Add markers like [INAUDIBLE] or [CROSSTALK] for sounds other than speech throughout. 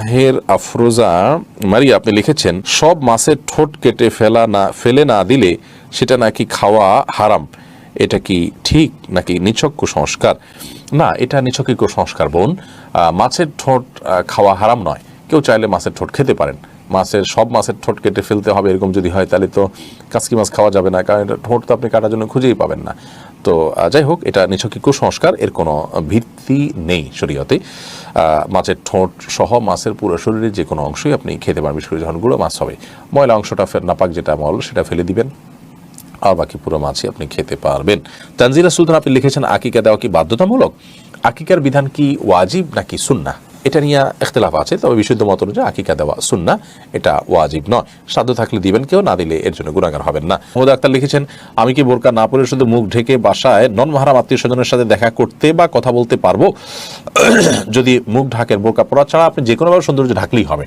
আহের আফরোজা মারি আপনি লিখেছেন, সব মাছের ঠোঁট কেটে ফেলা না, ফেলে না দিলে সেটা নাকি খাওয়া হারাম। এটা কি ঠিক নাকি নিছক কুসংস্কার না, এটা নিছকি কুসংস্কার বোন। মাছের ঠোঁট খাওয়া হারাম নয়। কেউ চাইলে মাছের ঠোঁট খেতে পারেন। মাছের, সব মাছের ঠোঁট কেটে ফেলতে হবে এরকম যদি হয়, তাহলে তো কাসকি মাছ খাওয়া যাবে না। কারণ এটা ঠোঁট তো আপনি কাটার জন্য খুঁজেই পাবেন না। তো যাই হোক, এটা নিছকই কুসংস্কার, এর কোনো ভিত্তি নেই শরীয়তে। মাছের ঠোঁট সহ মাছের পুরো শরীরের যে কোনো অংশই আপনি খেতে পারবেন। বিশেষ করে যখন গুঁড়ো মাছ হবে, ময়লা অংশটা ফের নাপাক যেটা মল, সেটা ফেলে দিবেন। আর বাকি পুরো মাছই আপনি খেতে পারবেন। তানজিলা সুলতান আপনি লিখেছেন, আকিকা দেওয়া কি বাধ্যতামূলক? আকিকার বিধান কি ওয়াজিব নাকি সুন্না এটা নিয়ে এখতলাফ আছে, তবে বিশুদ্ধ মত অনুযায়ী আকিকা দেওয়া সুন্না, এটা ওয়াজিব নয়। সাধ্য থাকলে দিবেন কেউ, না দিলে এর জন্য গুণাগার হবেন না। মোহাম্মদ আক্তার লিখেছেন, আমি কি বোরকা না পরে শুধু মুখ ঢেকে বাসায় নন মহারাম আত্মীয় স্বজনের সাথে দেখা করতে বা কথা বলতে পারব? [CLEARS THROAT] যদি মুখ ঢাকের বোরকা পরা ছাড়া আপনি যে কোনোভাবে সৌন্দর্য ঢাকলেই হবে।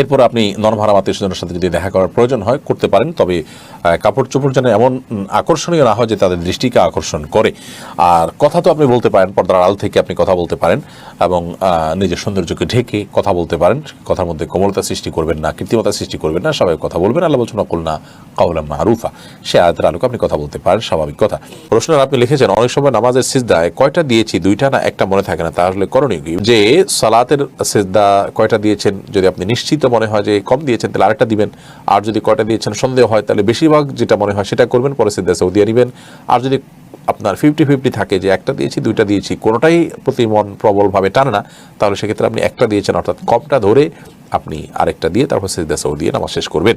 এরপর আপনি নরভারাম আত্মীয় সাথে যদি দেখা করার প্রয়োজন হয়, করতে পারেন। তবে কাপড় চোপড় যেন এমন আকর্ষণীয় না হয় যে তাদের দৃষ্টিকে আকর্ষণ করে। আর কথা তো আপনি বলতে পারেন, পর্দার আড়াল থেকে আপনি কথা বলতে পারেন এবং নিজের সৌন্দর্যকে ঢেকে কথা বলতে পারেন। কথার মধ্যে কোমলতা সৃষ্টি করবেন না, কৃত্রিমতা সৃষ্টি করবেন না সবাই কথা বলবেন আল্লাহ বলছেন অকুল না কাউলা মারুফা। সে আয়াতের আলোকে আপনি কথা বলতে পারেন, স্বাভাবিক কথা। প্রশ্নের আপনি লিখেছেন, অনেক সময় নামাজের সিজদায় কয়টা দিয়েছি, দুইটা না একটা মনে থাকে না। তাহলে করণীয় কি? যে সালাতের সিজদা কয়টা দিয়েছেন, যদি আপনি নিশ্চিত মনে হয় যে কম দিয়েছেন, তাহলে আরেকটা দিবেন। আর যদি কটা দিয়েছেন, সন্দেহ হয়, তাহলে বেশিরভাগ যেটা মনে হয় সেটা করবেন, পরে সিদ্ধা সৌদি নেবেন আর যদি আপনার ফিফটি ফিফটি থাকে যে একটা দিয়েছি, দুইটা দিয়েছি, কোনোটাই প্রতি মন প্রবলভাবে টানে না, তাহলে সেক্ষেত্রে আপনি একটা দিয়েছেন, অর্থাৎ কমটা ধরে আপনি আরেকটা দিয়ে তারপর সিদ্ধা সৌদি নামাজ শেষ করবেন।